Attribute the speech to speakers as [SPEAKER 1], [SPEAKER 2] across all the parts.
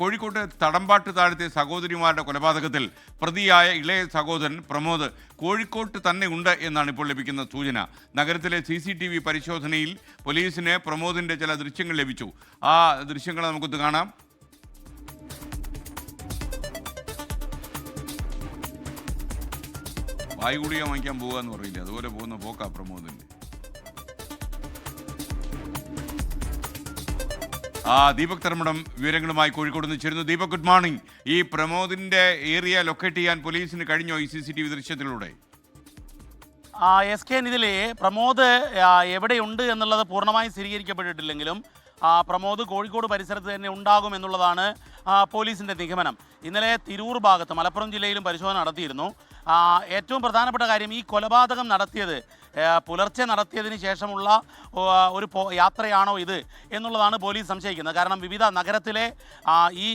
[SPEAKER 1] കോഴിക്കോട്ട് തടമ്പാട്ട് താഴത്തെ സഹോദരിമാരുടെ കൊലപാതകത്തിൽ പ്രതിയായ ഇളയ സഹോദരൻ പ്രമോദ് കോഴിക്കോട്ട് തന്നെ ഉണ്ട് എന്നാണ് ഇപ്പോൾ ലഭിക്കുന്ന സൂചന. നഗരത്തിലെ സി സി ടി വി പരിശോധനയിൽ പോലീസിന് പ്രമോദിന്റെ ചില ദൃശ്യങ്ങൾ ലഭിച്ചു. ആ ദൃശ്യങ്ങൾ നമുക്കൊന്ന് കാണാം. വായുഗുളിക വാങ്ങിക്കാൻ പോകുക എന്ന് പറയില്ല? അതുപോലെ പോകുന്ന പോക്കാ പ്രമോദിന്റെ ദീപക് തർമ്മടം വിവരങ്ങളുമായി കോഴിക്കോട് നിന്ന് ചേരുന്നു. ദീപക് ഗുഡ് മോർണിംഗ് ഈ പ്രമോദിന്റെ ഏരിയ ലൊക്കേറ്റ് ചെയ്യാൻ പോലീസിന് കഴിഞ്ഞോ ഈ സി സി ടി വി ദൃശ്യത്തിലൂടെ?
[SPEAKER 2] എസ് കെ ഇതിൽ പ്രമോദ് എവിടെയുണ്ട് എന്നുള്ളത് പൂർണമായും സ്ഥിരീകരിക്കപ്പെട്ടിട്ടില്ലെങ്കിലും ആ, പ്രമോദ് കോഴിക്കോട് പരിസരത്ത് തന്നെ ഉണ്ടാകും എന്നുള്ളതാണ് പോലീസിന്റെ നിഗമനം. ഇന്നലെ തിരൂർ ഭാഗത്ത് മലപ്പുറം ജില്ലയിലും പരിശോധന നടത്തിയിരുന്നു. ഏറ്റവും പ്രധാനപ്പെട്ട കാര്യം ഈ കൊലപാതകം നടത്തിയത് പുലർച്ചെ നടത്തിയതിന് ശേഷമുള്ള ഒരു യാത്രയാണോ ഇത് എന്നുള്ളതാണ് പോലീസ് സംശയിക്കുന്നത്. കാരണം വിവിധ നഗരത്തിലെ ഈ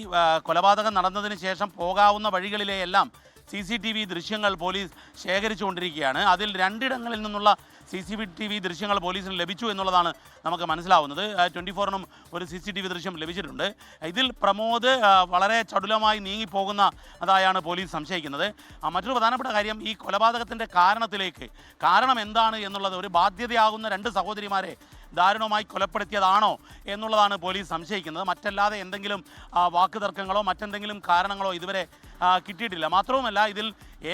[SPEAKER 2] കൊലപാതകം നടന്നതിന് ശേഷം പോകാവുന്ന വഴികളിലെ എല്ലാം സി സി ടി വി ദൃശ്യങ്ങൾ പോലീസ് ശേഖരിച്ചുകൊണ്ടിരിക്കുകയാണ്. അതിൽ രണ്ടിടങ്ങളിൽ നിന്നുള്ള സി സി ടി വി ദൃശ്യങ്ങൾ പോലീസിന് ലഭിച്ചു എന്നുള്ളതാണ് നമുക്ക് മനസ്സിലാവുന്നത്. ട്വന്റി ഫോറിനും ഒരു സി സി ടി വി ദൃശ്യം ലഭിച്ചിട്ടുണ്ട്. ഇതിൽ പ്രമോദ് വളരെ ചടുലമായി നീങ്ങിപ്പോകുന്ന അതായാണ് പോലീസ് സംശയിക്കുന്നത്. മറ്റൊരു പ്രധാനപ്പെട്ട കാര്യം ഈ കൊലപാതകത്തിന്റെ കാരണത്തിലേക്ക് കാരണം എന്താണ് എന്നുള്ളത് ഒരു ബാധ്യതയാകുന്ന രണ്ട് സഹോദരിമാരെ ദാരുണമായി കൊലപ്പെടുത്തിയതാണോ എന്നുള്ളതാണ് പോലീസ് സംശയിക്കുന്നത്. മറ്റല്ലാതെ എന്തെങ്കിലും വാക്കുതർക്കങ്ങളോ മറ്റെന്തെങ്കിലും കാരണങ്ങളോ ഇതുവരെ കിട്ടിയിട്ടില്ല. മാത്രവുമല്ല ഇതിൽ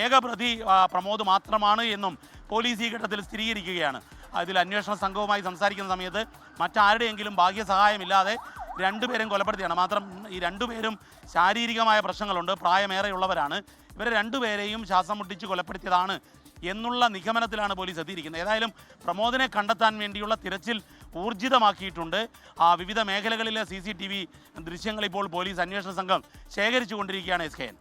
[SPEAKER 2] ഏക പ്രതി പ്രമോദ് മാത്രമാണ് എന്നും പോലീസ് ഈ ഘട്ടത്തിൽ സ്ഥിരീകരിക്കുകയാണ്. അതിൽ അന്വേഷണ സംഘവുമായി സംസാരിക്കുന്ന സമയത്ത് മറ്റാരുടെയെങ്കിലും ഭാഗ്യ സഹായമില്ലാതെ രണ്ടുപേരും കൊലപ്പെടുത്തിയാണ്. മാത്രം ഈ രണ്ടുപേരും ശാരീരികമായ പ്രശ്നങ്ങളുണ്ട്. പ്രായമേറെയുള്ളവരാണ്. ഇവരെ രണ്ടുപേരെയും ശ്വാസം മുട്ടിച്ച് കൊലപ്പെടുത്തിയതാണ് എന്നുള്ള നിഗമനത്തിലാണ് പോലീസ് എത്തിയിരിക്കുന്നത്. ഏതായാലും പ്രമോദിനെ കണ്ടെത്താൻ വേണ്ടിയുള്ള തിരച്ചിൽ ഊർജിതമാക്കിയിട്ടുണ്ട്. ആ വിവിധ മേഖലകളിലെ സി സി ടി വി ദൃശ്യങ്ങൾ ഇപ്പോൾ പോലീസ് അന്വേഷണ സംഘം ശേഖരിച്ചുകൊണ്ടിരിക്കുകയാണ് എസ് കെ എൻ.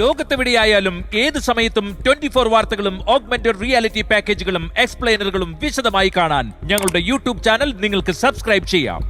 [SPEAKER 3] ലോകത്തെവിടെയായാലും ഏത് സമയത്തും ട്വന്റി ഫോർ വാർത്തകളും ഓഗ്മെന്റഡ് റിയാലിറ്റി പാക്കേജുകളും എക്സ്പ്ലെയിനറുകളും വിശദമായി കാണാൻ ഞങ്ങളുടെ യൂട്യൂബ് ചാനൽ നിങ്ങൾക്ക് സബ്സ്ക്രൈബ് ചെയ്യാം.